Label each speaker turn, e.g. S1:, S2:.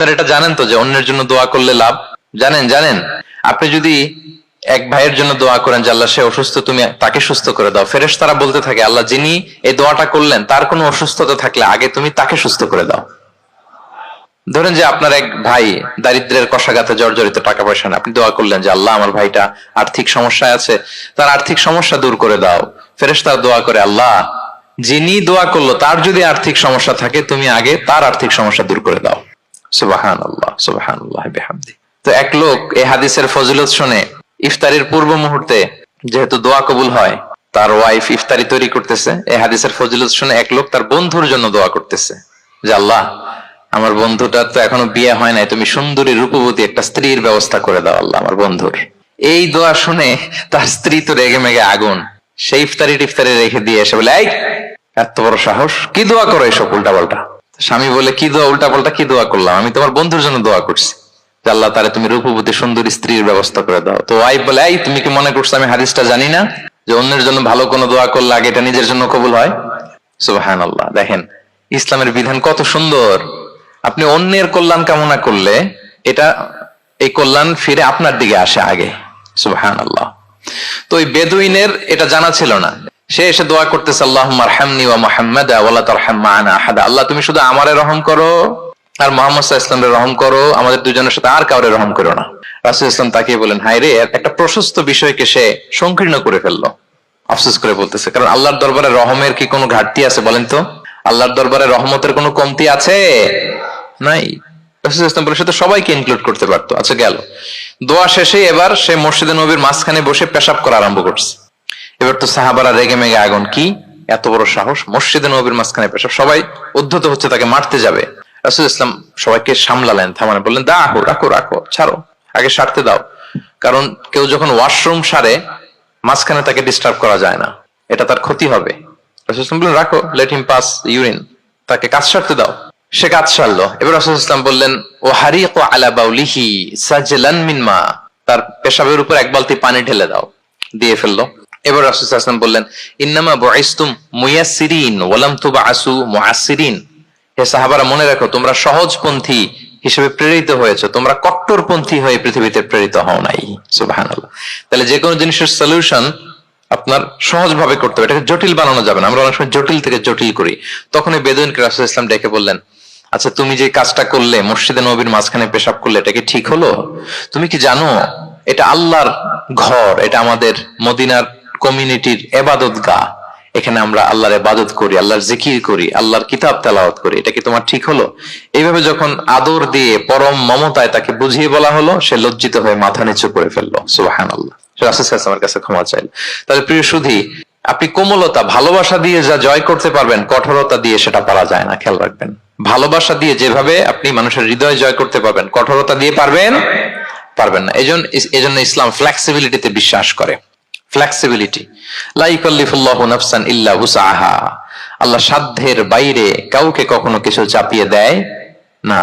S1: আপনারা এটা জানেন তো যে অন্যের জন্য দোয়া করলে লাভ। জানেন জানেন। আপনি যদি এক ভাইয়ের জন্য দোয়া করেন যে আল্লাহ সে অসুস্থ, তুমি তাকে সুস্থ করে দাও। ফেরেশ তারা বলতে থাকে, আল্লাহ যিনি এই দোয়াটা করলেন, তার কোনো অসুস্থতা থাকলে আগে তুমি তাকে সুস্থ করে দাও। ধরেন যে আপনার এক ভাই দারিদ্রের কষাঘাতে জর্জরিত টাকা পয়সা আপনি দোয়া করলেন যে আল্লাহ আমার ভাইটা আর্থিক সমস্যায় আছে, তার আর্থিক সমস্যা দূর করে দাও। ফেরেশ তার দোয়া করে, আল্লাহ যিনি দোয়া করল, তার যদি আর্থিক সমস্যা থাকে, তুমি আগে তার আর্থিক সমস্যা দূর করে দাও। বেহামদি। তো এক লোক এই হাদিসের ফজিলত শুনে, ইফতারির পূর্ব মুহূর্তে যেহেতু দোয়া কবুল হয়, তার ওয়াইফ ইফতারি তৈরি করতেছে, এই হাদিসের ফজিলত শুনে এক লোক তার বন্ধুর জন্য দোয়া করতেছে, যে আল্লাহ, আমার বন্ধুটার তো এখনও বিয়ে হয় নাই, তুমি সুন্দরী, রূপবতী একটা স্ত্রীর ব্যবস্থা করে দাও আল্লাহ, আমার বন্ধুর। এই দোয়া শুনে তার স্ত্রী তো রেগে মেগে আগুন সেই ইফতারি টিফতারি রেখে দিয়ে এসে বলে, এই, এত বড় সাহস, কি দোয়া করো এসব উল্টা পাল্টা স্বামী বলে, কি দোয়া উল্টা পাল্টা কি দোয়া করলাম? আমি তোমার বন্ধুর জন্য দোয়া করছি। আল্লাহ তারে তুমি রূপবতী সুন্দরী স্ত্রীর ব্যবস্থা করে দাও। তো ওয়াইফ বলে, এই, তুমি কি মনে করছ আমি হাদিসটা জানি না? যে অন্যের জন্য ভালো কোনো দোয়া করলে আগে এটা নিজের জন্য কবুল হয়? সুবাহান আল্লাহ দেখেন, ইসলামের বিধান কত সুন্দর। আপনি অন্যের কল্যাণ কামনা করলে এটা, এই কল্যাণ ফিরে আপনার দিকে আসে আগে। সুবাহান আল্লাহ তো ওই বেদুইনের এটা জানা ছিল না। সে এসে দোয়া করতেছে আল্লাহ মারহামনি ওয়া মোহাম্মদ ওয়ালা তারহাম মা'ানা আহাদা। আল্লাহ, তুমি শুধু আমারে রহম করো আর মোহাম্মদ ওয়াসাল্লামের রহম করো। আমাদের দুজনের সাথে আর কাউরে রহম করো না। রাসূল ইসলাম তাকিয়ে বলেন হায় রে একটা প্রশস্ত বিষয়কে সে সংকীর্ণ করে ফেলল। আফসোস করে বলতেছে, কারণ আল্লাহর দরবারে রহমের কি কোনো ঘাটতি আছে বলেন তো? আল্লাহর দরবারে রহমতের কোনো কমতি আছে? নাই। রাসূল ইসলাম বলে সে তো সবাইকে ইনক্লুড করতে পারতো। আচ্ছা গেল। দোয়া শেষে এবার সে মসজিদে নবীর মাঝখানে বসে পেশাব করা আরম্ভ করছে। এবার তো সাহাবারা রেগে মেগে আগুন, কি? এত বড় সাহস। মসজিদে নবীর মাঝখানে পেশাব। সবাই উদ্ধত হচ্ছে, তাকে মারতে যাবে। রাসুল ইসলাম সবাইকে সামলালেন থামানে বললেন দাও রাখো রাখো, ছাড়ো, আগে সারতে দাও। কারণ কেউ যখন ওয়াশরুম সারে, মাঝখানে তাকে ডিস্টার্ব করা যায় না। এটা তার ক্ষতি হবে। রাসুল ইসলাম বললেন, রাখো লেট হিম পাস ইউরিন তাকে কাজ সারতে দাও। সে কাজ সারলো। এবার রাসুল ইসলাম বললেন ও হারিক আলা বাউলিহি সাজলান মিন মা। তার পেশাবের উপর এক বালতি পানি ঢেলে দাও। দিয়ে ফেলল। এবার রাসুল ইসলাম বললেন, ইন্নামা বয়স্তুম মুয়াসিরিন ওয়ালাম তুবা আসু মুআসিরিন হে সাহাবারা, মনে রাখো, তোমরা সহজপন্থী হিসেবে প্রেরিত হয়েছে, তোমরা কট্টরপন্থী হয়ে পৃথিবীতে প্রেরিত হও নাই। সুবহানাল্লাহ। তাহলে যে কোনো জিনিসের সলিউশন আপনার সহজ ভাবে করতে হবে, এটাকে জটিল বানানো যাবে না। আমরা অনেক সময় জটিল থেকে জটিল করি। তখন এই বেদুইনকে রাসুল ইসলাম ডেকে বললেন আচ্ছা তুমি যে কাজটা করলে, মসজিদে নবীর মাঝখানে পেশাব করলে, এটা কি ঠিক হলো? তুমি কি জানো, এটা আল্লাহর ঘর, এটা আমাদের মদিনার কমিউনিটির এবাদত গা। এখানে আমরা আল্লাহর এবাদত করি, আল্লাহর জিকির করি, আল্লাহর কিতাব তেলাওয়াত করি। এটা কি তোমার ঠিক হলো? এইভাবে যখন আদর দিয়ে পরম মমতায় তাকে বুঝিয়ে বলা হলো, সে লজ্জিত হয়ে মাথা নিচু করে ফেলল। সুবাহান আল্লাহ কাছে ক্ষমা চাইল। তাহলে প্রিয় আপনি কোমলতা, ভালোবাসা দিয়ে যা জয় করতে পারবেন, কঠোরতা দিয়ে সেটা পারা যায় না, খেয়াল রাখবেন। ভালোবাসা দিয়ে যেভাবে আপনি মানুষের হৃদয় জয় করতে পারবেন, কঠোরতা দিয়ে পারবেন পারবেন না। এজন্য এজন্য ইসলাম ফ্লেক্সিবিলিটিতে বিশ্বাস করে। ফ্লেক্সিবিলিটি নাফসান ইল্লা হুসাহা আল্লাহ সাধ্যের বাইরে কাউকে কখনো কিছু চাপিয়ে দেয় না।